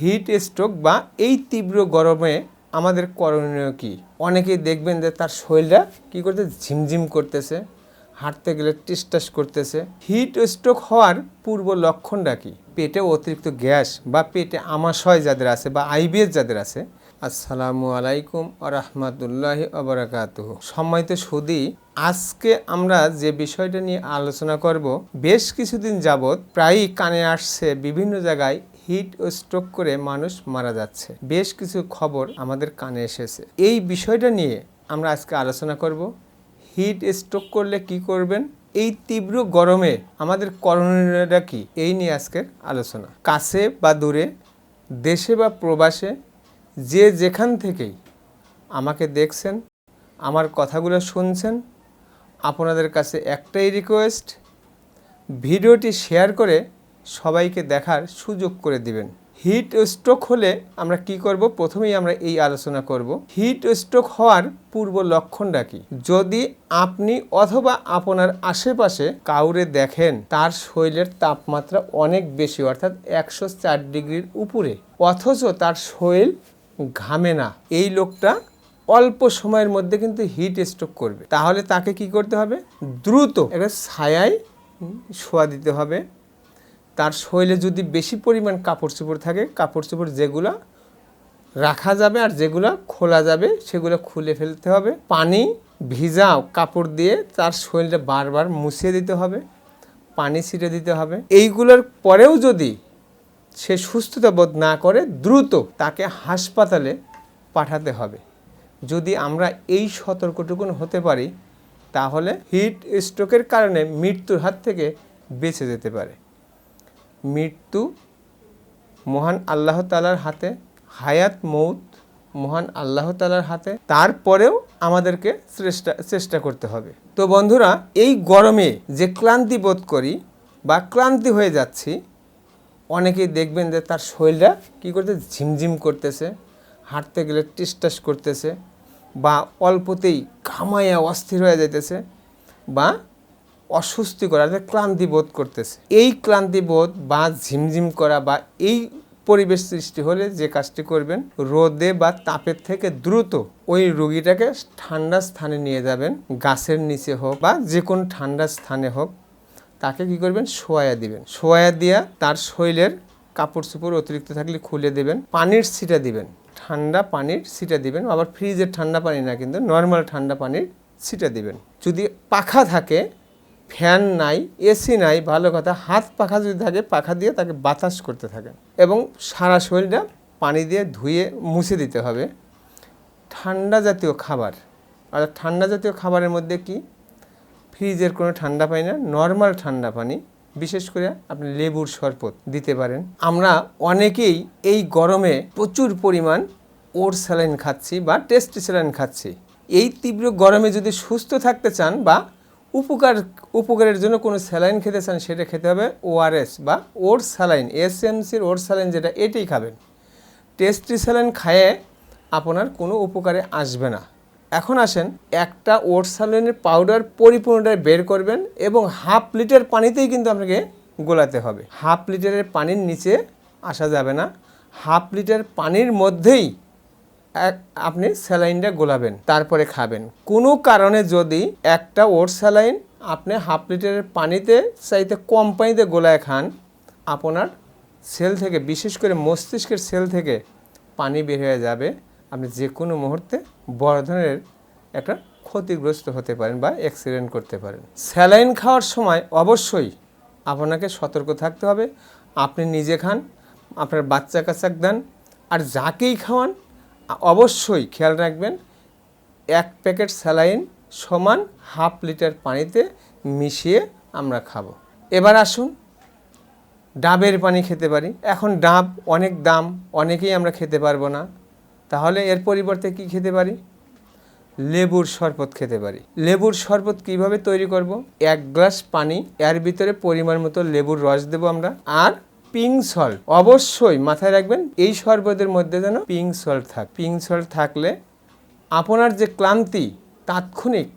Heat stroke বা এই তীব্র গরমে আমাদের করণীয় কি? অনেকেই দেখবেন যে তার শরীরটা কি করতে ঝিমঝিম করতেছে, হাঁটতে গেলে টিসটাস করতেছে। হিট স্ট্রোক হওয়ার পূর্ব লক্ষণটা কি? পেটে অতিরিক্ত গ্যাস বা পেটে আমাশয় যাদের আছে বা আইবিএস যাদের আছে, আসসালামু আলাইকুম আরহামতুল্লাহি আবরাকাতুহ সম্মানিত সুদী, আজকে আমরা যে বিষয়টা নিয়ে আলোচনা করব, বেশ কিছুদিন যাবৎ প্রায়ই কানে আসছে বিভিন্ন জায়গায় হিট ও স্ট্রোক করে মানুষ মারা যাচ্ছে। বেশ কিছু খবর আমাদের কানে এসেছে। এই বিষয়টা নিয়ে আমরা আজকে আলোচনা করব, হিট স্ট্রোক করলে কি করবেন? এই তীব্র গরমে আমাদের করণীয়টা কি? এই নিয়ে আজকের আলোচনা। কাছে বা দূরে, দেশে বা প্রবাসে, যে যেখান থেকেই আমাকে দেখছেন, আমার কথাগুলো শুনছেন, আপনাদের কাছে একটাই রিকোয়েস্ট ভিডিওটি শেয়ার করে সবাইকে দেখার সুযোগ করে দিবেন। হিট স্ট্রোক হলে আমরা কি করব? প্রথমেই আমরা এই আলোচনা করব। হিট স্ট্রোক হওয়ার পূর্ব লক্ষণটা কি? যদি আপনি অথবা আপনার আশেপাশে কাউরে দেখেন, তার শরীরের তাপমাত্রা অনেক বেশি, অর্থাৎ একশো চার ডিগ্রির উপরে, অথচ তার শরীর ঘামে না, এই লোকটা অল্প সময়ের মধ্যে কিন্তু হিট স্ট্রোক করবে। তাহলে তাকে কি করতে হবে? দ্রুত একটা ছায়ায় শোয়া দিতে হবে। তার শরীরে যদি বেশি পরিমাণ কাপড় চোপড় থাকে, কাপড় চোপড় যেগুলো রাখা যাবে আর যেগুলো খোলা যাবে, সেগুলো খুলে ফেলতে হবে। পানি ভিজা কাপড় দিয়ে তার শরীরটা বারবার মুছিয়ে দিতে হবে, পানি ছিটে দিতে হবে। এইগুলোর পরেও যদি সে সুস্থতা বোধ না করে, দ্রুত তাকে হাসপাতালে পাঠাতে হবে। যদি আমরা এই সতর্কটুকুন হতে পারি, তাহলে হিট স্ট্রোকের কারণে মৃত্যুর হাত থেকে বেঁচে যেতে পারে। মৃত্যু, মহান আল্লাহ তালার হাতে, হায়াত, মৌত, মহান আল্লাহ তালার হাতে, তারপরেও আমাদেরকে চেষ্টা চেষ্টা করতে হবে। তো বন্ধুরা, এই গরমে যে ক্লান্তি বোধ করি বা ক্লান্তি হয়ে যাচ্ছি, অনেকেই দেখবেন যে তার শরীরটা কী করতে ঝিমঝিম করতেছে, হাঁটতে গেলে টিসটাস করতেছে বা অল্পতেই ঘামাইয়া অস্থির হয়ে যাইতেছে বা অস্বস্তি করা অর্থাৎ ক্লান্তি বোধ করতেছে। এই ক্লান্তি বোধ বা ঝিমঝিম করা বা এই পরিবেশ সৃষ্টি হলে যে কাজটি করবেন, রোদে বা তাপের থেকে দ্রুত ওই রুগীটাকে ঠান্ডা স্থানে নিয়ে যাবেন। গাছের নিচে হোক বা যে কোনো ঠান্ডা স্থানে হোক, তাকে কি করবেন? শোয়া দিবেন। শোয়া দিয়া তার শরীরের কাপড় চোপড় অতিরিক্ত থাকলে খুলে দেবেন, পানির ছিটা দিবেন। ঠান্ডা পানির ছিটা দিবেন, আবার ফ্রিজের ঠান্ডা পানি না কিন্তু নর্মাল ঠান্ডা পানির ছিটা দিবেন। যদি পাখা থাকে ফ্যান নাই, এসি নাই, ভালো কথা, হাত পাখা যদি থাকে, পাখা দিয়ে তাকে বাতাস করতে থাকেন এবং সারা শরীরটা পানি দিয়ে ধুয়ে মুছে দিতে হবে। ঠান্ডা জাতীয় খাবার, অর্থাৎ ঠান্ডা জাতীয় খাবারের মধ্যে কি? ফ্রিজের কোনো ঠান্ডা পানি না, নর্মাল ঠান্ডা পানি, বিশেষ করে আপনি লেবুর শরবত দিতে পারেন। আমরা অনেকেই এই গরমে প্রচুর পরিমাণ ওর স্যালাইন খাচ্ছি বা টেস্টি স্যালাইন খাচ্ছি। এই তীব্র গরমে যদি সুস্থ থাকতে চান বা উপকার, উপকারের জন্য কোনো স্যালাইন খেতে চান, সেটা খেতে হবে ওআরএস বা ওর স্যালাইন এসএমসির ওর স্যালাইন যেটা, এটাই খাবেন। টেস্টি স্যালাইন খায়ে আপনার কোনো উপকারে আসবে না। এখন আসেন, একটা ওট স্যালাইনের পাউডার পরিপূর্ণটা বের করবেন এবং হাফ লিটার পানিতেই কিন্তু আপনাকে গোলাতে হবে। হাফ লিটারের পানির নিচে আসা যাবে না। হাফ লিটার পানির মধ্যেই আপনি স্যালাইনটা গোলাবেন, তারপরে খাবেন। কোনো কারণে যদি একটা ওর স্যালাইন আপনি হাফ লিটারের পানিতে, চাইতে কম পানিতে গোলায় খান, আপনার সেল থেকে, বিশেষ করে মস্তিষ্কের সেল থেকে পানি বের হয়ে যাবে। আপনি যে কোনো মুহূর্তে বড় ধরনের একটা ক্ষতিগ্রস্ত হতে পারেন বা অ্যাক্সিডেন্ট করতে পারেন। স্যালাইন খাওয়ার সময় অবশ্যই আপনাকে সতর্ক থাকতে হবে। আপনি নিজে খান, আপনার বাচ্চা কাচ্চাক দেন, আর যাকেই খাওয়ান অবশ্যই খেয়াল রাখবেন, এক প্যাকেট স্যালাইন সমান হাফ লিটার পানিতে মিশিয়ে আমরা খাব। এবার আসুন, ডাবের পানি খেতে পারি। এখন ডাব অনেক দাম, অনেকেই আমরা খেতে পারব না। তাহলে এর পরিবর্তে কি খেতে পারি? লেবুর শরবত খেতে পারি। লেবুর শরবত কীভাবে তৈরি করব? এক গ্লাস পানি, এর ভিতরে পরিমাণ মতো লেবুর রস দেবো আমরা। আর পিঙ্ক সল্ট অবশ্যই মাথায় রাখবেন, এই শরবতের মধ্যে যেন পিঙ্ক সল্ট থাক। পিঙ্ক সল্ট থাকলে আপনার যে ক্লান্তি তাৎক্ষণিক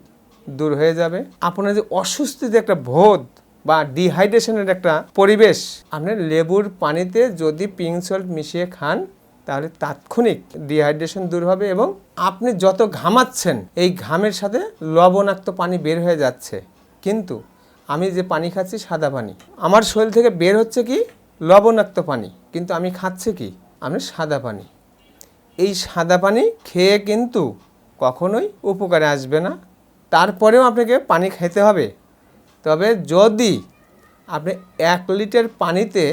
দূর হয়ে যাবে। আপনার যে অস্বস্তিতে একটা বোধ বা ডিহাইড্রেশনের একটা পরিবেশ আপনি লেবুর পানিতে যদি পিঙ্ক সল্ট মিশিয়ে খান, তাহলে তাৎক্ষণিক ডিহাইড্রেশন দূর হবে এবং আপনি যত ঘামাচ্ছেন, এই ঘামের সাথে লবণাক্ত পানি বের হয়ে যাচ্ছে। কিন্তু আমি যে পানি খাচ্ছি, সাদা পানি। আমার শরীর থেকে বের হচ্ছে কি? লবণাক্ত পানি, কিন্তু আমি খাচ্ছি কি? আমি সাদা পানি। এই সাদা পানি খেয়ে কিন্তু কখনোই উপকারে আসবে না। তারপরেও আপনাকে পানি খেতে হবে। তবে যদি আপনি এক লিটার পানিতে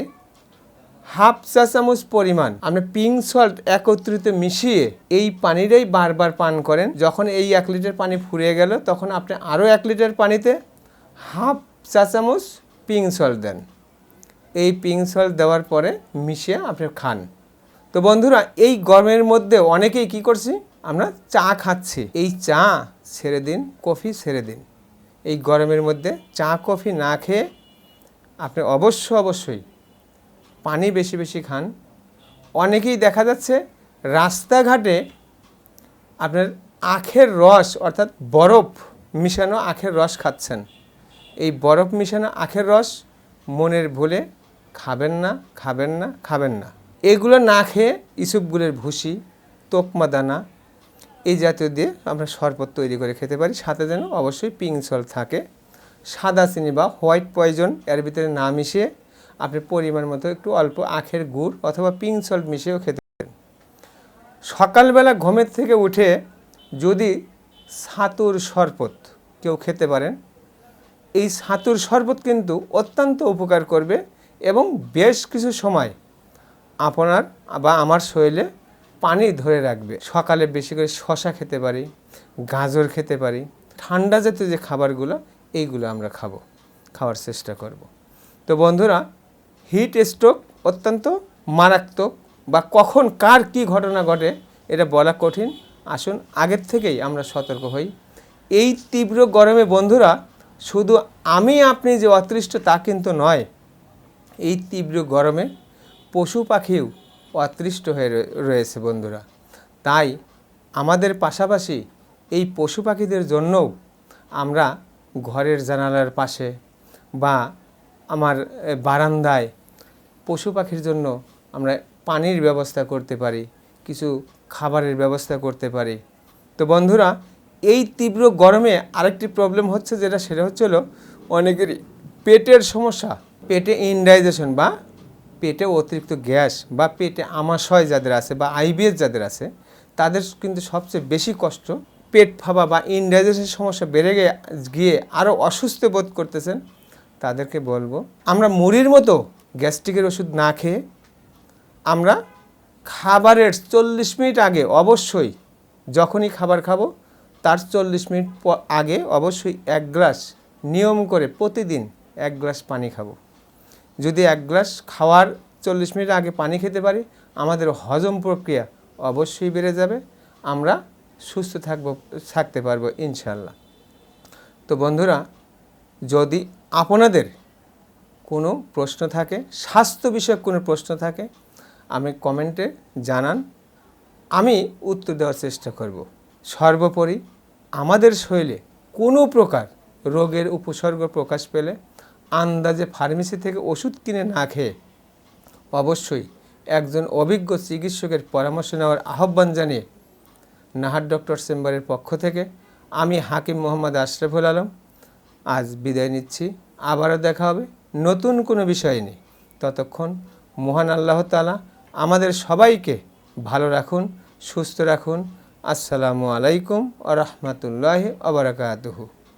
হাফ চা চামচ পরিমাণ আপনি পিঙ্ক সল্ট একত্রিত মিশিয়ে এই পানিটাই বারবার পান করেন, যখন এই এক লিটার পানি ফুরিয়ে গেল, তখন আপনি আরও এক লিটার পানিতে হাফ চা চামচ পিঙ্ক সল্ট দেন। এই পিঙ্ক সল্ট দেওয়ার পরে মিশিয়ে আপনি খান। তো বন্ধুরা, এই গরমের মধ্যে অনেকেই কি করছি? আমরা চা খাচ্ছি। এই চা ছেড়ে দিন, কফি ছেড়ে দিন। এই গরমের মধ্যে চা, কফি না খেয়ে আপনি অবশ্য অবশ্যই পানি বেশি বেশি খান। অনেকেই দেখা যাচ্ছে রাস্তাঘাটে আপনার আখের রস, অর্থাৎ বরফ মিশানো আখের রস খাচ্ছেন। এই বরফ মিশানো আখের রস মনের ভুলে খাবেন না খাবেন না খাবেন না। এগুলো না খেয়ে ইসুপগুলের ভুসি, তোকমা দানা, এই জাতীয় দিয়ে আমরা শরবত তৈরি করে খেতে পারি। সাথে যেন অবশ্যই পিঙ্ক সল্ট থাকে। সাদা চিনি বা হোয়াইট পয়জন, এর ভিতরে না মিশিয়ে আপনি পরিমাণ মতো একটু অল্প আখের গুড় অথবা পিঙ্ক সল্ট মিশিয়েও খেতে পারেন। সকালবেলা ঘুমের থেকে উঠে যদি ছাতুর শরবত কেউ খেতে পারেন, এই ছাতুর শরবত কিন্তু অত্যন্ত উপকার করবে এবং বেশ কিছু সময় আপনার বা আমার শরীরে পানি ধরে রাখবে। সকালে বেশি করে শশা খেতে পারি, গাজর খেতে পারি, ঠান্ডা জাতীয় যে খাবারগুলো, এইগুলো আমরা খাব, খাওয়ার চেষ্টা করব। তো বন্ধুরা হিট স্ট্রোক অত্যন্ত মারাত্মক বা কখন, কার কি ঘটনা ঘটে, এটা বলা কঠিন। আসুন, আগের থেকেই আমরা সতর্ক হই। এই তীব্র গরমে বন্ধুরা, শুধু আমি আপনি যে অতৃষ্ট তা কিন্তু নয় এই তীব্র গরমে পশু পাখিও অতৃষ্ট হয়ে রয়ে- রয়েছে বন্ধুরা। তাই আমাদের পাশাপাশি এই পশু পাখিদের জন্যও আমরা ঘরের জানালার পাশে বা আমার বারান্দায় পশু পাখির জন্য আমরা পানির ব্যবস্থা করতে পারি, কিছু খাবারের ব্যবস্থা করতে পারি। তো বন্ধুরা, এই তীব্র গরমে আরেকটি প্রবলেম হচ্ছে যেটা, সেটা হচ্ছে হলো অনেকেরই পেটের সমস্যা। পেটে ইনডাইজেশন বা পেটে অতিরিক্ত গ্যাস বা পেটে আমাশয় যাদের আছে বা আইবিএস যাদের আছে, তাদের কিন্তু সবচেয়ে বেশি কষ্ট পেট ফাঁপা বা ইনডাইজেশনের সমস্যা বেড়ে গিয়ে গিয়ে আরও অসুস্থ বোধ করতেছেন, তাদেরকে বলব, আমরা মুড়ির মতো গ্যাস্ট্রিকের ওষুধ না খেয়ে আমরা খাবারের চল্লিশ মিনিট আগে অবশ্যই, যখনই খাবার খাব, তার চল্লিশ মিনিট আগে অবশ্যই এক গ্লাস নিয়ম করে প্রতিদিন এক গ্লাস পানি খাব। যদি এক গ্লাস খাওয়ার চল্লিশ মিনিট আগে পানি খেতে পারি, আমাদের হজম প্রক্রিয়া অবশ্যই বেড়ে যাবে। আমরা সুস্থ থাকব, থাকতে পারব ইনশাল্লাহ তো বন্ধুরা, যদি আপনাদের কোনো প্রশ্ন থাকে, স্বাস্থ্য বিষয়ক কোনো প্রশ্ন থাকে আমি কমেন্টে জানান। আমি উত্তর দেওয়ার চেষ্টা করব। সর্বোপরি আমাদের শরীরে কোনো প্রকার রোগের উপসর্গ প্রকাশ পেলে আন্দাজে ফার্মেসি থেকে ওষুধ কিনে না খেয়ে অবশ্যই একজন অভিজ্ঞ চিকিৎসকের পরামর্শ নেওয়ার আহ্বান জানিয়ে নাহার ডক্টর চেম্বারের পক্ষ থেকে আমি হাকিম মোহাম্মদ আশরাফুল আলম আজ বিদায় নিচ্ছি। আবারও দেখা হবে নতুন কোনো বিষয় নেই ততক্ষণ মহান আল্লাহ তালা আমাদের সবাইকে ভালো রাখুন, সুস্থ রাখুন। আসসালামু আলাইকুম আ রহমতুল্লাহ আবরাকাতহু